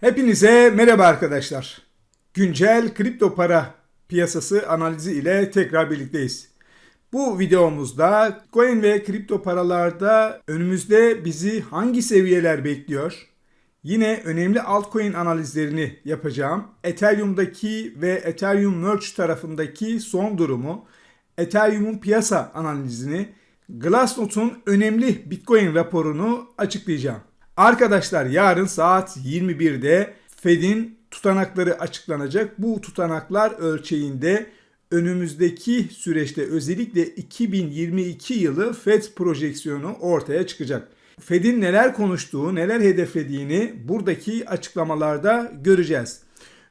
Hepinize merhaba arkadaşlar. Güncel kripto para piyasası analizi ile tekrar birlikteyiz. Bu videomuzda coin ve kripto paralarda önümüzde bizi hangi seviyeler bekliyor? Yine önemli altcoin analizlerini yapacağım. Ethereum'daki ve Ethereum Merge tarafındaki son durumu, Ethereum'un piyasa analizini, Glassnode'un önemli Bitcoin raporunu açıklayacağım. Arkadaşlar yarın saat 21'de Fed'in tutanakları açıklanacak. Bu tutanaklar ölçeğinde önümüzdeki süreçte özellikle 2022 yılı Fed projeksiyonu ortaya çıkacak. Fed'in neler konuştuğu, neler hedeflediğini buradaki açıklamalarda göreceğiz.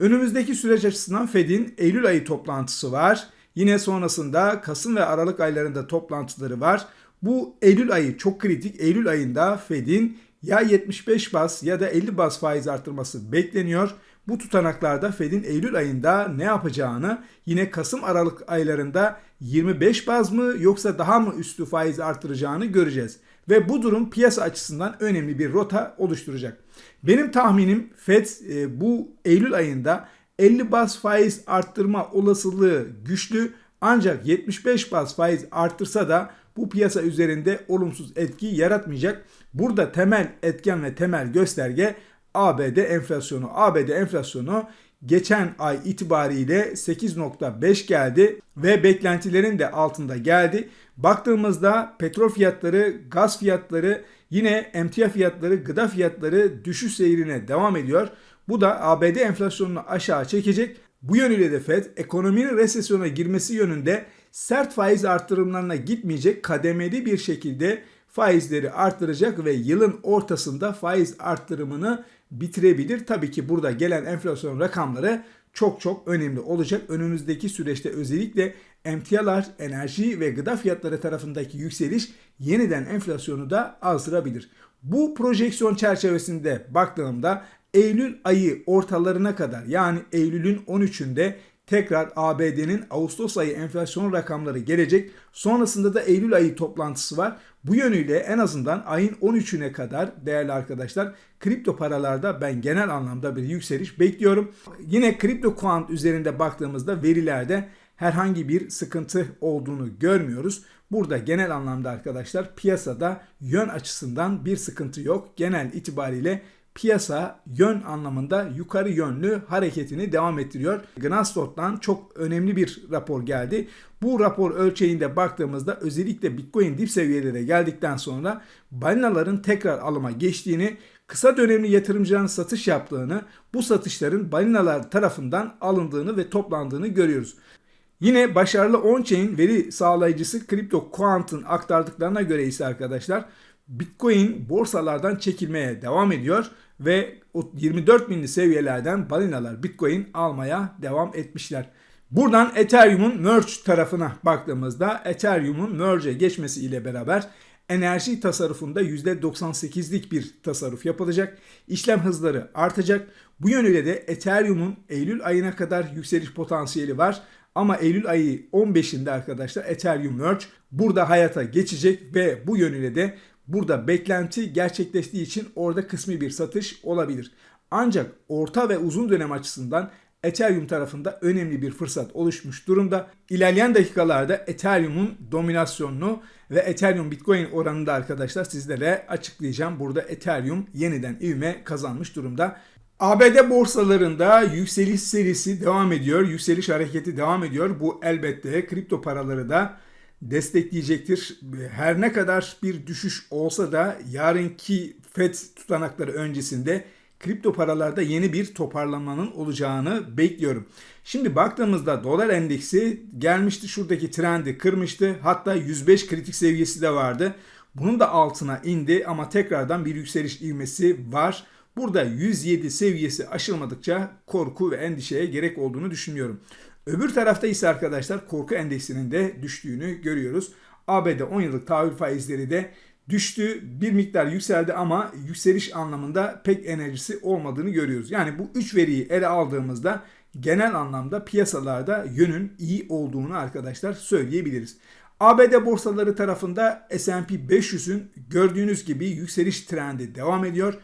Önümüzdeki süreç açısından Fed'in Eylül ayı toplantısı var. Yine sonrasında Kasım ve Aralık aylarında toplantıları var. Bu Eylül ayı çok kritik. Eylül ayında Fed'in ya 75 bas ya da 50 bas faiz artırması bekleniyor. Bu tutanaklarda Fed'in Eylül ayında ne yapacağını yine Kasım Aralık aylarında 25 baz mı yoksa daha mı üstü faiz artıracağını göreceğiz. Ve bu durum piyasa açısından önemli bir rota oluşturacak. Benim tahminim Fed e, bu Eylül ayında 50 baz faiz arttırma olasılığı güçlü ancak 75 baz faiz arttırsa da bu piyasa üzerinde olumsuz etki yaratmayacak. Burada temel etken ve temel gösterge ABD enflasyonu. ABD enflasyonu geçen ay itibariyle 8.5 geldi ve beklentilerin de altında geldi. Baktığımızda petrol fiyatları, gaz fiyatları, yine emtia fiyatları, gıda fiyatları düşüş seyrine devam ediyor. Bu da ABD enflasyonunu aşağı çekecek. Bu yönüyle de Fed ekonominin resesyona girmesi yönünde sert faiz artırımlarına gitmeyecek kademeli bir şekilde faizleri arttıracak ve yılın ortasında faiz arttırımını bitirebilir. Tabii ki burada gelen enflasyon rakamları çok çok önemli olacak. Önümüzdeki süreçte özellikle emtialar, enerji ve gıda fiyatları tarafındaki yükseliş yeniden enflasyonu da azdırabilir. Bu projeksiyon çerçevesinde baktığımda Eylül ayı ortalarına kadar yani Eylül'ün 13'ünde tekrar ABD'nin Ağustos ayı enflasyon rakamları gelecek. Sonrasında da Eylül ayı toplantısı var. Bu yönüyle en azından ayın 13'üne kadar değerli arkadaşlar kripto paralarda ben genel anlamda bir yükseliş bekliyorum. Yine kripto kuant üzerinde baktığımızda verilerde herhangi bir sıkıntı olduğunu görmüyoruz. Burada genel anlamda arkadaşlar piyasada yön açısından bir sıkıntı yok. Genel itibariyle piyasa yön anlamında yukarı yönlü hareketini devam ettiriyor. Glassnode'dan çok önemli bir rapor geldi. Bu rapor ölçeğinde baktığımızda özellikle Bitcoin dip seviyelere geldikten sonra balinaların tekrar alıma geçtiğini, kısa dönemli yatırımcıların satış yaptığını, bu satışların balinalar tarafından alındığını ve toplandığını görüyoruz. Yine başarılı on-chain veri sağlayıcısı Crypto Quant'ın aktardıklarına göre ise arkadaşlar Bitcoin borsalardan çekilmeye devam ediyor ve 24 binli seviyelerden balinalar Bitcoin almaya devam etmişler. Buradan Ethereum'un merge tarafına baktığımızda Ethereum'un merge'e geçmesi ile beraber enerji tasarrufunda %98'lik bir tasarruf yapılacak. İşlem hızları artacak. Bu yönüyle de Ethereum'un Eylül ayına kadar yükseliş potansiyeli var. Ama Eylül ayı 15'inde arkadaşlar Ethereum Merge burada hayata geçecek ve bu yönüyle de Burada beklenti gerçekleştiği için orada kısmi bir satış olabilir. Ancak orta ve uzun dönem açısından Ethereum tarafında önemli bir fırsat oluşmuş durumda. İlerleyen dakikalarda Ethereum'un dominasyonunu ve Ethereum Bitcoin oranını da arkadaşlar sizlere açıklayacağım. Burada Ethereum yeniden ivme kazanmış durumda. ABD borsalarında yükseliş serisi devam ediyor. Yükseliş hareketi devam ediyor. Bu elbette kripto paraları da destekleyecektir. Her ne kadar bir düşüş olsa da yarınki FED tutanakları öncesinde kripto paralarda yeni bir toparlanmanın olacağını bekliyorum. Şimdi baktığımızda dolar endeksi gelmişti şuradaki trendi kırmıştı. Hatta 105 kritik seviyesi de vardı. Bunun da altına indi ama tekrardan bir yükseliş ivmesi var. Burada 107 seviyesi aşılmadıkça korku ve endişeye gerek olduğunu düşünüyorum. Öbür tarafta ise arkadaşlar korku endeksinin de düştüğünü görüyoruz. ABD 10 yıllık tahvil faizleri de düştü. Bir miktar yükseldi ama yükseliş anlamında pek enerjisi olmadığını görüyoruz. Yani bu üç veriyi ele aldığımızda genel anlamda piyasalarda yönün iyi olduğunu arkadaşlar söyleyebiliriz. ABD borsaları tarafında S&P 500'ün gördüğünüz gibi yükseliş trendi devam ediyor.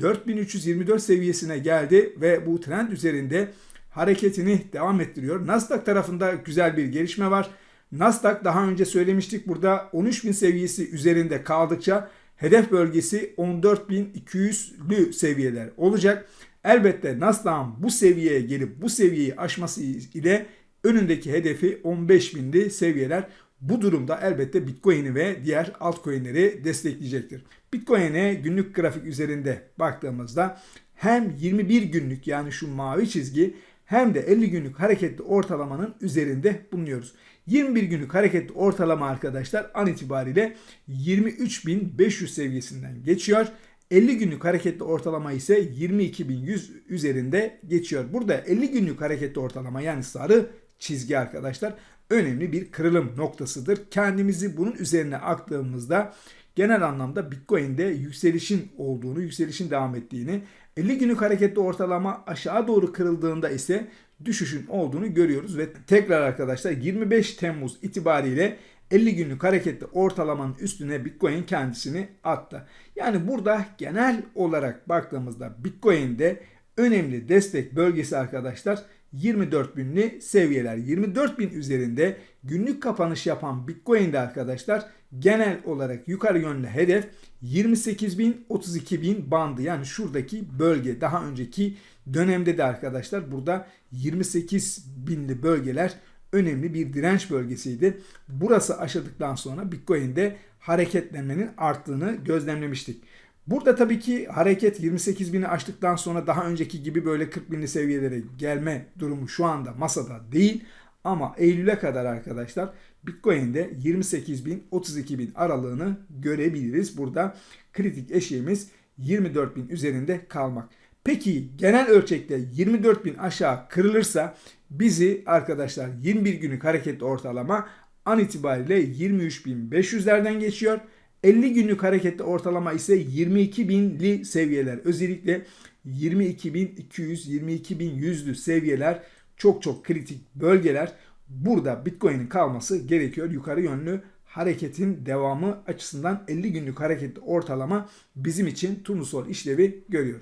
4324 seviyesine geldi ve bu trend üzerinde hareketini devam ettiriyor. Nasdaq tarafında güzel bir gelişme var. Nasdaq daha önce söylemiştik burada 13.000 seviyesi üzerinde kaldıkça hedef bölgesi 14.200'lü seviyeler olacak. Elbette Nasdaq'ın bu seviyeye gelip bu seviyeyi aşması ile önündeki hedefi 15.000'li seviyeler. Bu durumda elbette Bitcoin'i ve diğer altcoin'leri destekleyecektir. Bitcoin'e günlük grafik üzerinde baktığımızda hem 21 günlük yani şu mavi çizgi hem de 50 günlük hareketli ortalamanın üzerinde bulunuyoruz. 21 günlük hareketli ortalama arkadaşlar an itibariyle 23.500 seviyesinden geçiyor. 50 günlük hareketli ortalama ise 22.100 üzerinde geçiyor. Burada 50 günlük hareketli ortalama yani sarı çizgi arkadaşlar önemli bir kırılım noktasıdır. Kendimizi bunun üzerine aktığımızda genel anlamda Bitcoin'de yükselişin olduğunu, yükselişin devam ettiğini, 50 günlük hareketli ortalama aşağı doğru kırıldığında ise düşüşün olduğunu görüyoruz ve tekrar arkadaşlar 25 Temmuz itibariyle 50 günlük hareketli ortalamanın üstüne Bitcoin kendisini attı. Yani burada genel olarak baktığımızda Bitcoin'de önemli destek bölgesi arkadaşlar 24 binli seviyeler. 24 bin üzerinde günlük kapanış yapan Bitcoin'de arkadaşlar genel olarak yukarı yönlü hedef 28 bin 32 bin bandı. Yani şuradaki bölge daha önceki dönemde de arkadaşlar burada 28 binli bölgeler önemli bir direnç bölgesiydi. Burası aşıldıktan sonra Bitcoin'de hareketlenmenin arttığını gözlemlemiştik. Burada tabii ki hareket 28 bini aştıktan sonra daha önceki gibi böyle 40 binli seviyelere gelme durumu şu anda masada değil. Ama Eylül'e kadar arkadaşlar Bitcoin'de 28 bin 32 bin aralığını görebiliriz. Burada kritik eşiğimiz 24 bin üzerinde kalmak. Peki genel ölçekte 24 bin aşağı kırılırsa bizi arkadaşlar 21 günlük hareketli ortalama an itibariyle 23.500'lerden geçiyor. 50 günlük hareketli ortalama ise 22.000'li seviyeler. Özellikle 22.200-22.100'lü seviyeler çok çok kritik bölgeler. Burada Bitcoin'in kalması gerekiyor. Yukarı yönlü hareketin devamı açısından 50 günlük hareketli ortalama bizim için turnusol işlevi görüyor.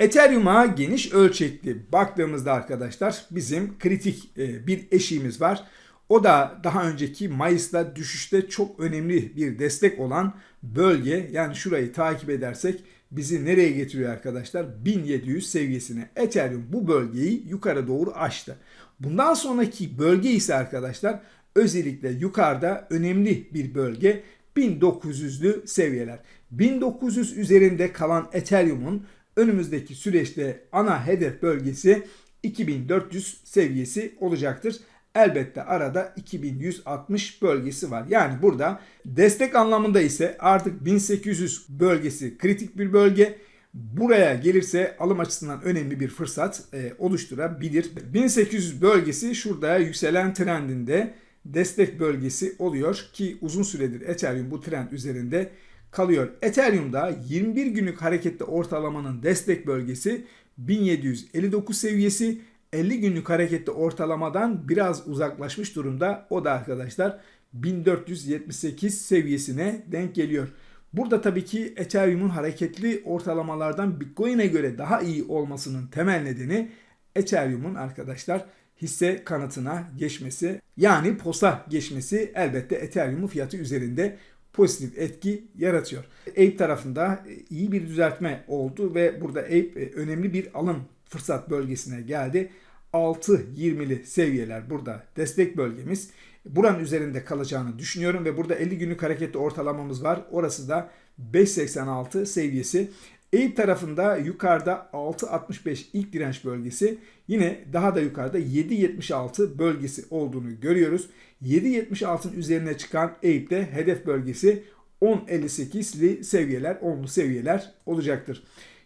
Ethereum'a geniş ölçekli baktığımızda arkadaşlar bizim kritik e, bir eşiğimiz var. O da daha önceki Mayıs'ta düşüşte çok önemli bir destek olan bölge. Yani şurayı takip edersek bizi nereye getiriyor arkadaşlar? 1700 seviyesine. Ethereum bu bölgeyi yukarı doğru aştı. Bundan sonraki bölge ise arkadaşlar özellikle yukarıda önemli bir bölge 1900'lü seviyeler. 1900 üzerinde kalan Ethereum'un önümüzdeki süreçte ana hedef bölgesi 2400 seviyesi olacaktır. Elbette arada 2160 bölgesi var. Yani burada destek anlamında ise artık 1800 bölgesi kritik bir bölge. Buraya gelirse alım açısından önemli bir fırsat e, oluşturabilir. 1800 bölgesi şurada yükselen trendinde destek bölgesi oluyor ki uzun süredir Ethereum bu trend üzerinde kalıyor. Ethereum'da 21 günlük hareketli ortalamanın destek bölgesi 1759 seviyesi 50 günlük hareketli ortalamadan biraz uzaklaşmış durumda. O da arkadaşlar 1478 seviyesine denk geliyor. Burada tabii ki Ethereum'un hareketli ortalamalardan Bitcoin'e göre daha iyi olmasının temel nedeni Ethereum'un arkadaşlar hisse kanıtına geçmesi yani POS'a geçmesi elbette Ethereum'un fiyatı üzerinde pozitif etki yaratıyor. Ape tarafında iyi bir düzeltme oldu ve burada Ape önemli bir alım fırsat bölgesine geldi. 6.20'li seviyeler burada destek bölgemiz. Buranın üzerinde kalacağını düşünüyorum ve burada 50 günlük hareketli ortalamamız var. Orası da 5.86 seviyesi. Eğip tarafında yukarıda 6.65 ilk direnç bölgesi. Yine daha da yukarıda 7.76 bölgesi olduğunu görüyoruz. 7.76'ın üzerine çıkan Eğip'te hedef bölgesi 10.58'li seviyeler, 10'lu seviyeler olacaktır.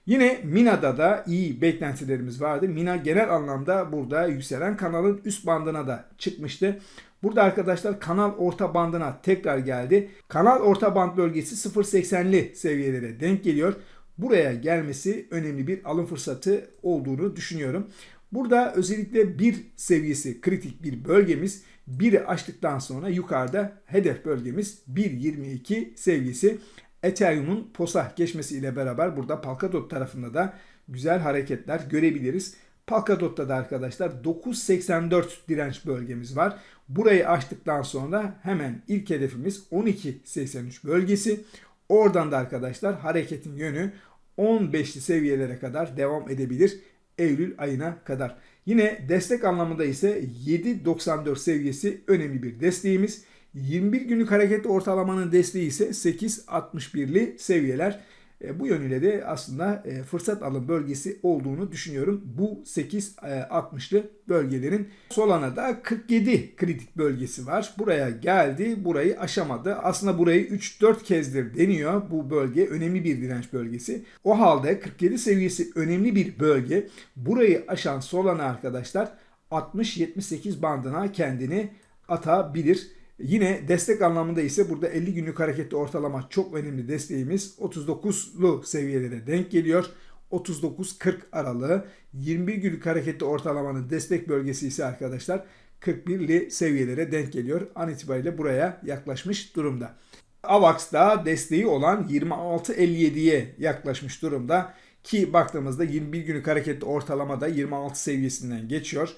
Yine Mina'da da iyi beklentilerimiz vardı. Mina genel anlamda burada yükselen kanalın üst bandına da çıkmıştı. Burada arkadaşlar kanal orta bandına tekrar geldi. Kanal orta band bölgesi 0.80'li seviyelere denk geliyor. Buraya gelmesi önemli bir alım fırsatı olduğunu düşünüyorum. Burada özellikle bir seviyesi kritik bir bölgemiz. Biri açtıktan sonra yukarıda hedef bölgemiz 1.22 seviyesi. Ethereum'un POS'a geçmesiyle beraber burada Polkadot tarafında da güzel hareketler görebiliriz. Polkadot'ta da arkadaşlar 9.84 direnç bölgemiz var. Burayı aştıktan sonra hemen ilk hedefimiz 12.83 bölgesi. Oradan da arkadaşlar hareketin yönü 15'li seviyelere kadar devam edebilir. Eylül ayına kadar. Yine destek anlamında ise 7.94 seviyesi önemli bir desteğimiz. 21 günlük hareketli ortalamanın desteği ise 8.61'li seviyeler. E, bu yönüyle de aslında e, fırsat alım bölgesi olduğunu düşünüyorum. Bu 8.60'lı bölgelerin Solana'da 47 kritik bölgesi var. Buraya geldi, burayı aşamadı. Aslında burayı 3-4 kezdir deniyor. Bu bölge önemli bir direnç bölgesi. O halde 47 seviyesi önemli bir bölge. Burayı aşan Solana arkadaşlar 60-78 bandına kendini atabilir. Yine destek anlamında ise burada 50 günlük hareketli ortalama çok önemli desteğimiz 39'lu seviyelere denk geliyor. 39-40 aralığı 21 günlük hareketli ortalamanın destek bölgesi ise arkadaşlar 41'li seviyelere denk geliyor. An itibariyle buraya yaklaşmış durumda. AVAX'da desteği olan 26.57'ye yaklaşmış durumda ki baktığımızda 21 günlük hareketli ortalama da 26 seviyesinden geçiyor.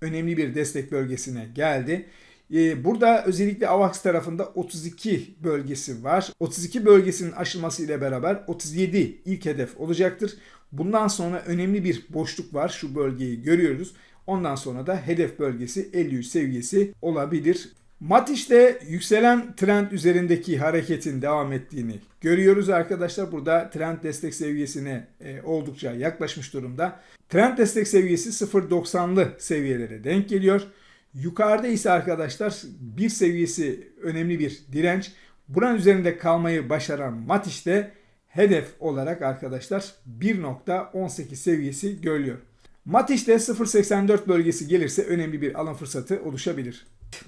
Önemli bir destek bölgesine geldi. Ee, burada özellikle AVAX tarafında 32 bölgesi var. 32 bölgesinin aşılması ile beraber 37 ilk hedef olacaktır. Bundan sonra önemli bir boşluk var. Şu bölgeyi görüyoruz. Ondan sonra da hedef bölgesi 53 seviyesi olabilir. Matiş'te yükselen trend üzerindeki hareketin devam ettiğini görüyoruz arkadaşlar. Burada trend destek seviyesine e, oldukça yaklaşmış durumda. Trend destek seviyesi 0.90'lı seviyelere denk geliyor. Yukarıda ise arkadaşlar bir seviyesi önemli bir direnç. Buranın üzerinde kalmayı başaran Matiş'te hedef olarak arkadaşlar 1.18 seviyesi görülüyor. Matiş'te 0.84 bölgesi gelirse önemli bir alım fırsatı oluşabilir.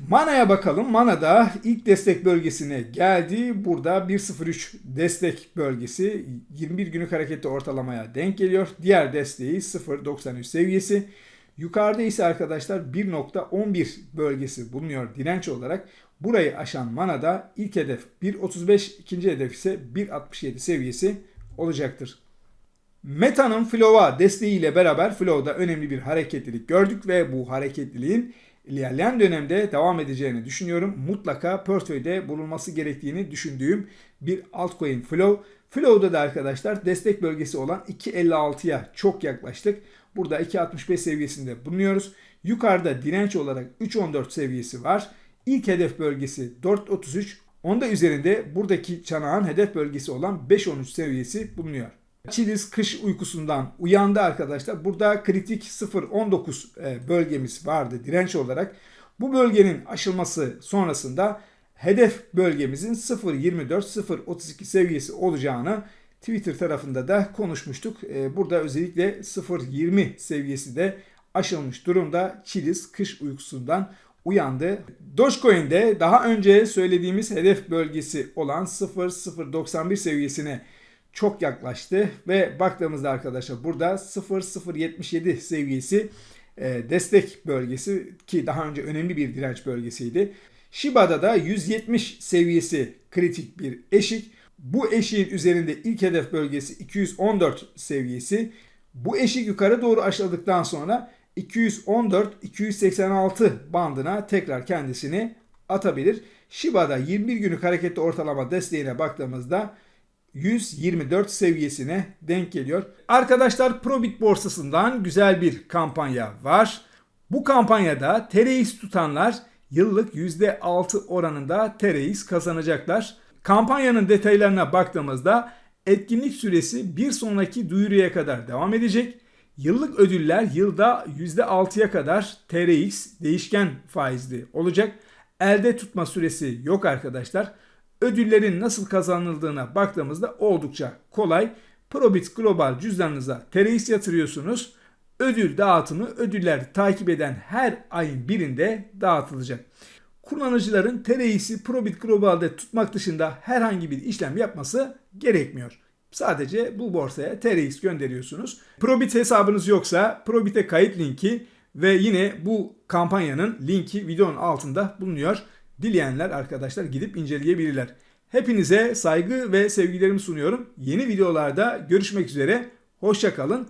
Mana'ya bakalım. Mana'da ilk destek bölgesine geldi. Burada 1.03 destek bölgesi 21 günlük hareketli ortalamaya denk geliyor. Diğer desteği 0.93 seviyesi. Yukarıda ise arkadaşlar 1.11 bölgesi bulunuyor direnç olarak. Burayı aşan Mana'da ilk hedef 1.35, ikinci hedef ise 1.67 seviyesi olacaktır. Meta'nın Flow'a desteğiyle beraber Flow'da önemli bir hareketlilik gördük ve bu hareketliliğin ilerleyen dönemde devam edeceğini düşünüyorum. Mutlaka portföyde bulunması gerektiğini düşündüğüm bir altcoin Flow. Flow'da da arkadaşlar destek bölgesi olan 2.56'ya çok yaklaştık. Burada 2.65 seviyesinde bulunuyoruz. Yukarıda direnç olarak 3.14 seviyesi var. İlk hedef bölgesi 4.33. Onda üzerinde buradaki çanağın hedef bölgesi olan 5.13 seviyesi bulunuyor. Çiliz kış uykusundan uyandı arkadaşlar. Burada kritik 0.19 e, bölgemiz vardı direnç olarak. Bu bölgenin aşılması sonrasında hedef bölgemizin 0.24-0.32 seviyesi olacağını Twitter tarafında da konuşmuştuk. E, burada özellikle 0.20 seviyesi de aşılmış durumda. Çiliz kış uykusundan uyandı. Dogecoin'de daha önce söylediğimiz hedef bölgesi olan 0.091 seviyesine çok yaklaştı ve baktığımızda arkadaşlar burada 0.077 seviyesi e, destek bölgesi ki daha önce önemli bir direnç bölgesiydi. Shiba'da da 170 seviyesi kritik bir eşik. Bu eşiğin üzerinde ilk hedef bölgesi 214 seviyesi. Bu eşik yukarı doğru aşıldıktan sonra 214-286 bandına tekrar kendisini atabilir. Shiba'da 21 günlük hareketli ortalama desteğine baktığımızda 124 seviyesine denk geliyor. Arkadaşlar Probit borsasından güzel bir kampanya var. Bu kampanyada TRX tutanlar yıllık %6 oranında TRX kazanacaklar. Kampanyanın detaylarına baktığımızda etkinlik süresi bir sonraki duyuruya kadar devam edecek. Yıllık ödüller yılda %6'ya kadar TRX değişken faizli olacak. Elde tutma süresi yok arkadaşlar. Ödüllerin nasıl kazanıldığına baktığımızda oldukça kolay. Probit Global cüzdanınıza TRX yatırıyorsunuz. Ödül dağıtımı ödüller takip eden her ayın birinde dağıtılacak. Kullanıcıların TRX'i Probit Global'de tutmak dışında herhangi bir işlem yapması gerekmiyor. Sadece bu borsaya TRX gönderiyorsunuz. Probit hesabınız yoksa Probit'e kayıt linki ve yine bu kampanyanın linki videonun altında bulunuyor. Dileyenler arkadaşlar gidip inceleyebilirler. Hepinize saygı ve sevgilerimi sunuyorum. Yeni videolarda görüşmek üzere. Hoşçakalın.